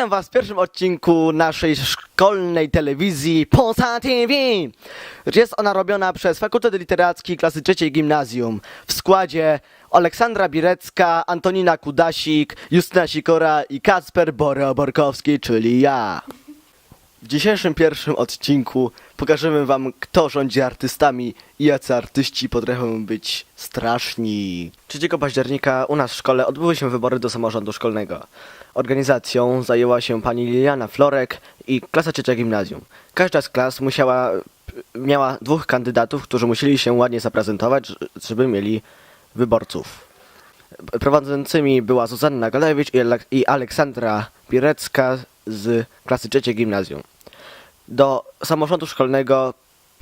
Witam Was w pierwszym odcinku naszej szkolnej telewizji Polsa TV. Jest ona robiona przez Fakultet Literacki Klasy Trzeciej Gimnazjum w składzie Aleksandra Birecka, Antonina Kudasik, Justyna Sikora i Kacper Boro-Borkowski, czyli ja. W dzisiejszym pierwszym odcinku pokażemy Wam, kto rządzi artystami i jacy artyści potrafią być straszni. 3 października u nas w szkole odbyły się wybory do samorządu szkolnego. Organizacją zajęła się pani Liliana Florek i klasa trzecia gimnazjum. Każda z klas musiała, miała dwóch kandydatów, którzy musieli się ładnie zaprezentować, żeby mieli wyborców. Prowadzącymi była Zuzanna Galewicz i Ale- i Aleksandra Pirecka z klasy trzeciej gimnazjum. Do samorządu szkolnego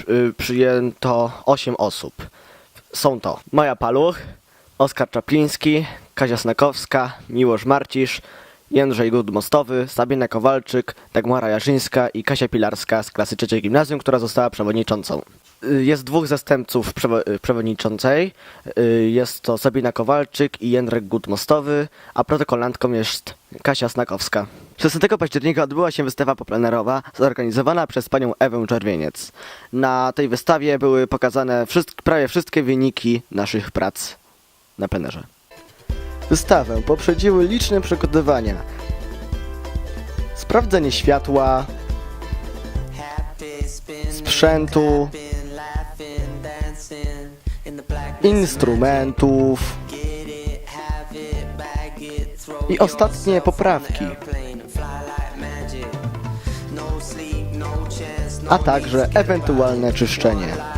y, przyjęto 8 osób. Są to Maja Paluch, Oskar Czapliński, Kazia Snakowska, Miłosz Marcisz, Jędrzej Gudmostowy, Sabina Kowalczyk, Dagmara Jarzyńska i Kasia Pilarska z klasy trzeciej gimnazjum, która została przewodniczącą. Y, Jest dwóch zastępców y, przewodniczącej. Y, Jest to Sabina Kowalczyk i Jędrek Gudmostowy, a protokolantką jest Kasia Snakowska. 16 października odbyła się wystawa poplenerowa zorganizowana przez panią Ewę Czerwieniec. Na tej wystawie były pokazane wszystk- prawie wszystkie wyniki naszych prac na plenerze. Wystawę poprzedziły liczne przygotowania. Sprawdzenie światła, sprzętu, instrumentów i ostatnie poprawki, a także ewentualne czyszczenie.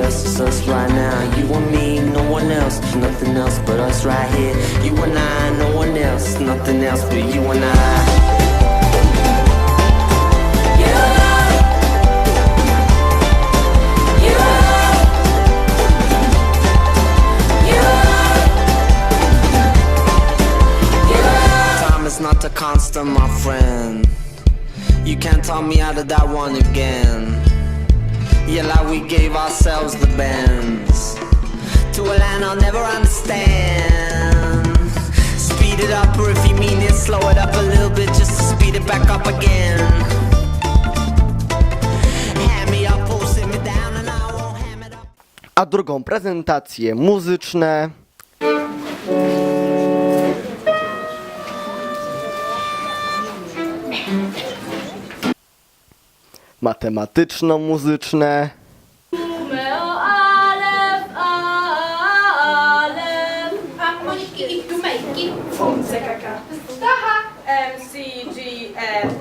us, it's us right now. You and me, no one else, nothing else but us right here. You and I, no one else, nothing else but you and I. Not a constant, my friend. You can't talk me out of that one again. Like we gave ourselves the bends to a land I'll never understand. Speed it up, or if you mean it, slow it up a little bit just to speed it back up again. A drugą prezentacje muzyczne. Matematyczno-muzyczne Meo Alef, Alef. Harmoniki i tumejki. Fumce kaka. Stacha. M, C, G, F.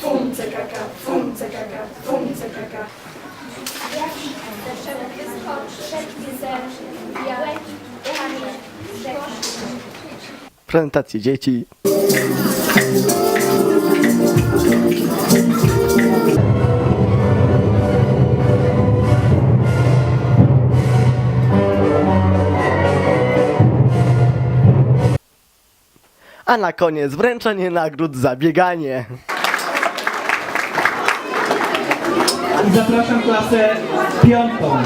Fumce kaka, fumce kaka, fumce kaka. prezentacje dzieci. A na koniec wręczenie nagród za bieganie. Zapraszam klasę piątą.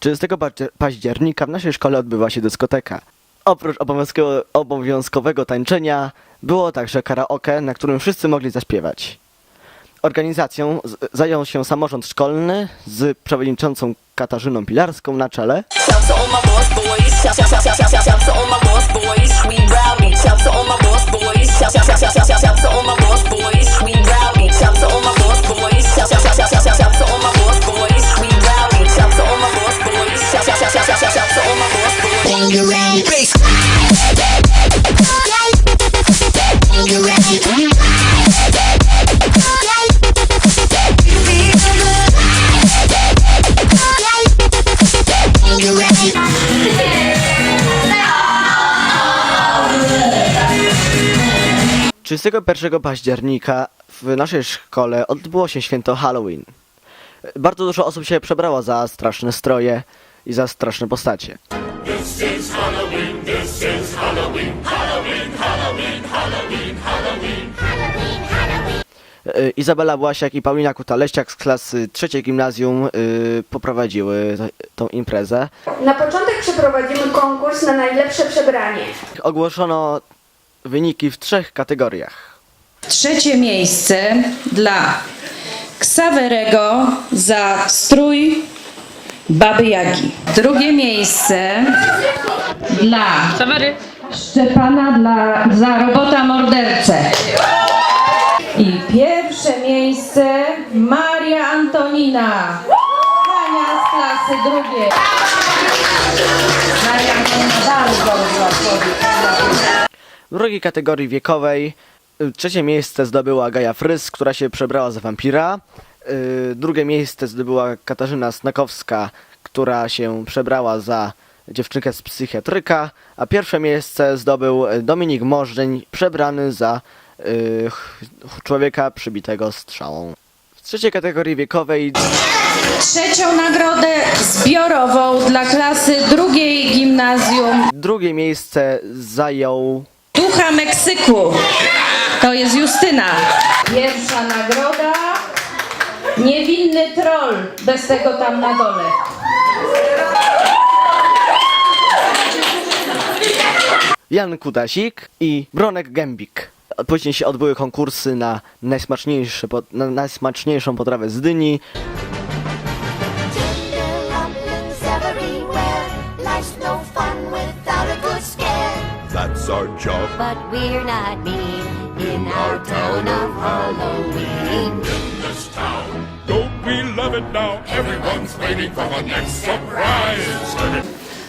30 paździer- października w naszej szkole odbywa się dyskoteka. Oprócz obowiązkowego, obowiązkowego tańczenia było także karaoke, na którym wszyscy mogli zaśpiewać. Organizacją zajął się samorząd szkolny z przewodniczącą Katarzyną Pilarską na czele. 31 października w naszej szkole odbyło się święto Halloween. Bardzo dużo osób się przebrało za straszne stroje i za straszne postacie. Y, Izabela Błasiak i Paulina Kutaleściak z klasy trzeciej gimnazjum y, poprowadziły tą imprezę. Na początek przeprowadzimy konkurs na najlepsze przebranie. Ogłoszono wyniki w trzech kategoriach. Trzecie miejsce dla Ksawerego za strój Baby Jagi. Drugie miejsce dla Szczepana dla, za robota mordercę. I pierwsze miejsce Maria Antonina. Hania z klasy drugiej. Maria Antonina bardzo człowiek. W drugiej kategorii wiekowej y, trzecie miejsce zdobyła Gaja Frys, która się przebrała za wampira. Y, Drugie miejsce zdobyła Katarzyna Snakowska, która się przebrała za dziewczynkę z psychiatryka. A pierwsze miejsce zdobył y, Dominik Możdżeń, przebrany za człowieka przybitego strzałą. W trzeciej kategorii wiekowej Trzecią nagrodę zbiorową dla klasy drugiej gimnazjum drugie miejsce zajął Ducha Meksyku. To jest Justyna. Pierwsza nagroda. Niewinny troll. Bez tego tam na dole. Jan Kutasik i Bronek Gębik. Później się odbyły konkursy na, najsmaczniejsze, pot- na najsmaczniejszą potrawę z dyni. Our job. But we're not mean in our town of Halloween. This town. Don't we love it now? Everyone's waiting for the next surprise.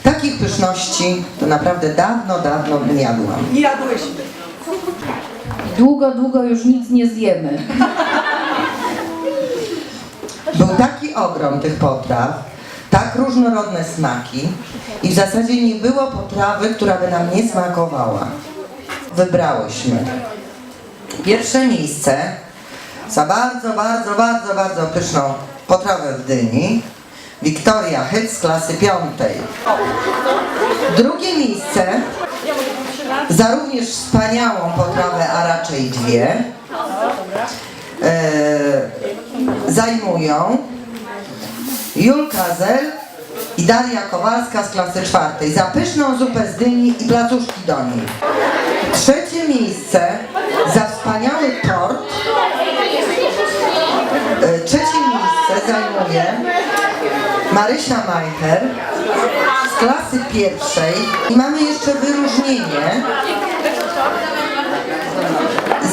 Takich pyszności to naprawdę dawno, dawno nie jadłam. Długo, długo już nic nie zjemy. Był taki ogrom tych potraw, różnorodne smaki i w zasadzie nie było potrawy, która by nam nie smakowała. Wybrałyśmy pierwsze miejsce za bardzo, bardzo, bardzo, bardzo pyszną potrawę w dyni. Wiktoria Hyc z klasy piątej. Drugie miejsce za również wspaniałą potrawę, a raczej dwie, e, zajmują Julka Zel i Daria Kowalska z klasy czwartej za pyszną zupę z dyni i placuszki do niej. Trzecie miejsce za wspaniały tort. E, Trzecie miejsce zajmuje Marysia Majcher z klasy pierwszej i mamy jeszcze wyróżnienie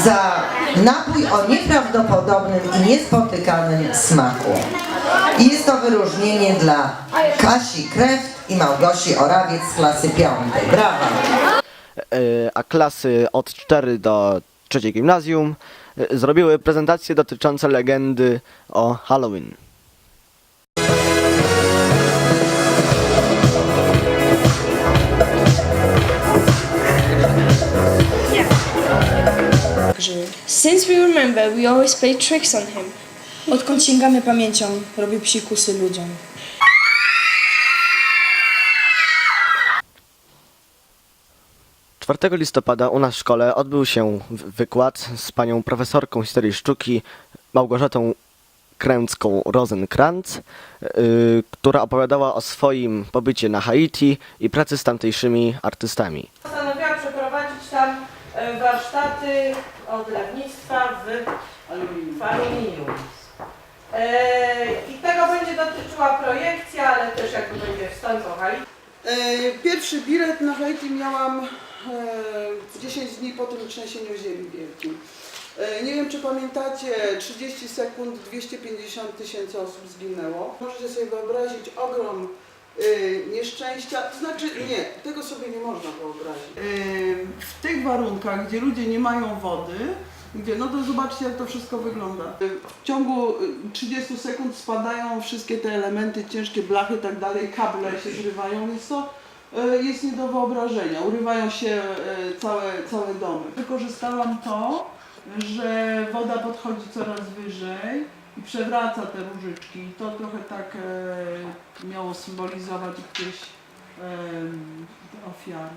za napój o nieprawdopodobnym i niespotykanym smaku. I jest to wyróżnienie dla Kasi Kreft i Małgosi Orawiec z klasy piątej. Brawa! y, a klasy od 4 do 3 gimnazjum y, zrobiły prezentacje dotyczące legendy o Halloween. Since we remember, we always play tricks on him. Odkąd sięgamy pamięcią, robię psikusy ludziom. Czwartego listopada u nas w szkole odbył się wykład z panią profesorką historii sztuki Małgorzatą Kręcką Rosenkrantz, y, która opowiadała o swoim pobycie na Haiti i pracy z tamtejszymi artystami. Postanowiłam przeprowadzić tam e, warsztaty odlewnictwa w aluminium. W aluminium. E, I tego będzie dotyczyła projekcja, ale też jakby będzie wstęp o Haiti. E, Pierwszy bilet na Haiti miałam e, 10 dni po tym trzęsieniu ziemi wielkim. Nie wiem, czy pamiętacie, 30 sekund 250 tysięcy osób zginęło. Możecie sobie wyobrazić ogrom nieszczęścia, to znaczy nie, tego sobie nie można wyobrazić. W tych warunkach, gdzie ludzie nie mają wody, no to zobaczcie jak to wszystko wygląda. W ciągu e, 30 sekund spadają wszystkie te elementy, ciężkie blachy i tak dalej, kable się zrywają, więc to e, jest nie do wyobrażenia. Urywają się e, całe, całe domy. Wykorzystałam to że woda podchodzi coraz wyżej i przewraca te różyczki. I to trochę tak miało symbolizować te ofiary.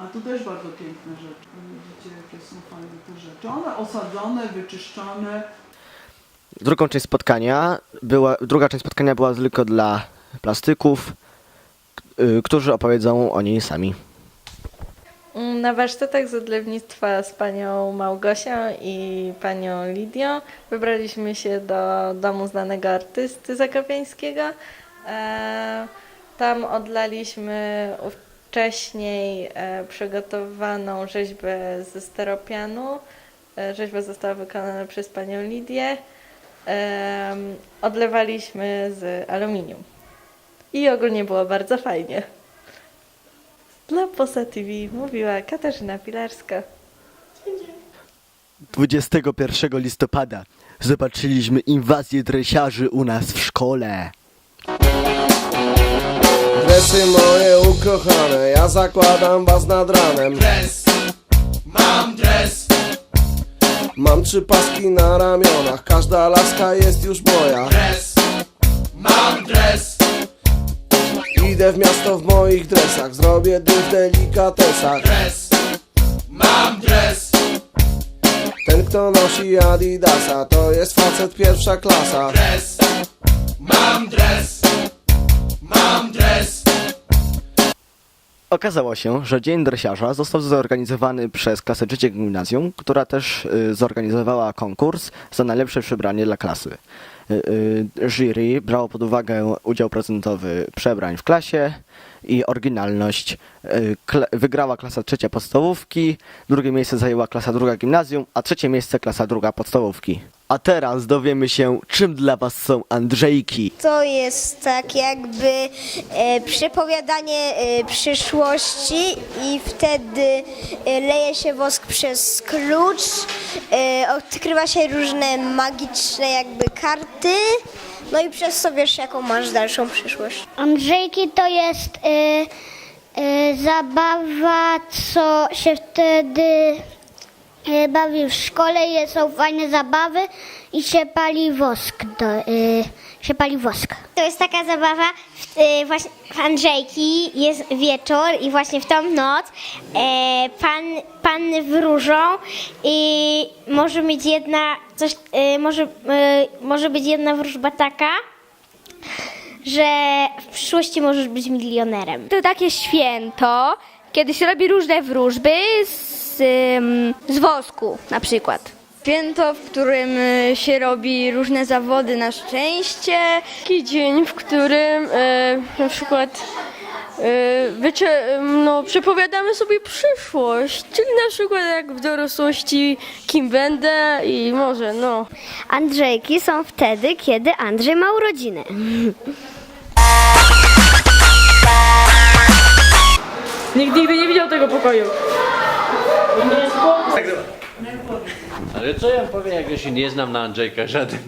A to też bardzo piękne rzeczy. Widzicie, jakie są fajne te rzeczy. One osadzone, wyczyszczone. Drugą część spotkania była, druga część spotkania była tylko dla plastyków, y, którzy opowiedzą o niej sami. Na warsztatach z odlewnictwa z panią Małgosią i panią Lidią wybraliśmy się do domu znanego artysty zakopiańskiego. E, Tam odlaliśmy wcześniej e, przygotowaną rzeźbę ze steropianu. E, Rzeźba została wykonana przez panią Lidię. Em, Odlewaliśmy z aluminium. I ogólnie było bardzo fajnie. Dla Posa TV mówiła Katarzyna Pilarska. 21 listopada zobaczyliśmy inwazję dresiarzy u nas w szkole. Dresy moje ukochane, ja zakładam was nad ranem. Dres, mam dres. Mam trzy paski na ramionach, każda laska jest już moja. Dres, mam dres. Idę w miasto w moich dresach, zrobię dym w delikatesach. Dres, mam dres. Ten kto nosi adidasa, to jest facet pierwsza klasa. Dres, mam dres. Mam dres Okazało się, że Dzień Dresiarza został zorganizowany przez klasę trzeciej gimnazjum, która też y, zorganizowała konkurs za najlepsze przebranie dla klasy. Y, y, jury brało pod uwagę udział procentowy przebrań w klasie i oryginalność. Wygrała klasa trzecia podstawówki, drugie miejsce zajęła klasa druga gimnazjum, a trzecie miejsce klasa druga podstawówki. A teraz dowiemy się, czym dla Was są Andrzejki. To jest tak jakby e, przepowiadanie e, przyszłości i wtedy e, leje się wosk przez klucz, e, odkrywa się różne magiczne jakby karty, no i przez to wiesz jaką masz dalszą przyszłość. Andrzejki to jest y, y, zabawa, co się wtedy bawi w szkole. Jest, są fajne zabawy i się pali wosk. Do, y, się pali wosk. To jest taka zabawa, w, y, właśnie w Andrzejki jest wieczór i właśnie w tą noc e, pan, panny wróżą i może mieć jedna, coś, y, może, y, może być jedna wróżba taka, że w przyszłości możesz być milionerem. To takie święto, kiedy się robi różne wróżby z, ym, z wosku na przykład. Święto, w którym y, się robi różne zawody na szczęście. Taki dzień, w którym y, na przykład y, no, przepowiadamy sobie przyszłość, czyli na przykład jak w dorosłości kim będę i może no. Andrzejki są wtedy, kiedy Andrzej ma urodziny. Nigdy by nie widział tego pokoju. Ale co ja powiem, jak ja się nie znam na Andrzejka żaden.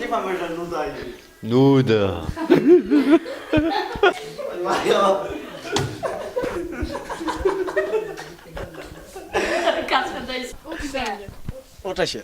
Nie mamy, że nuda Nuda. Mario. Kacper, to jest Uczę się.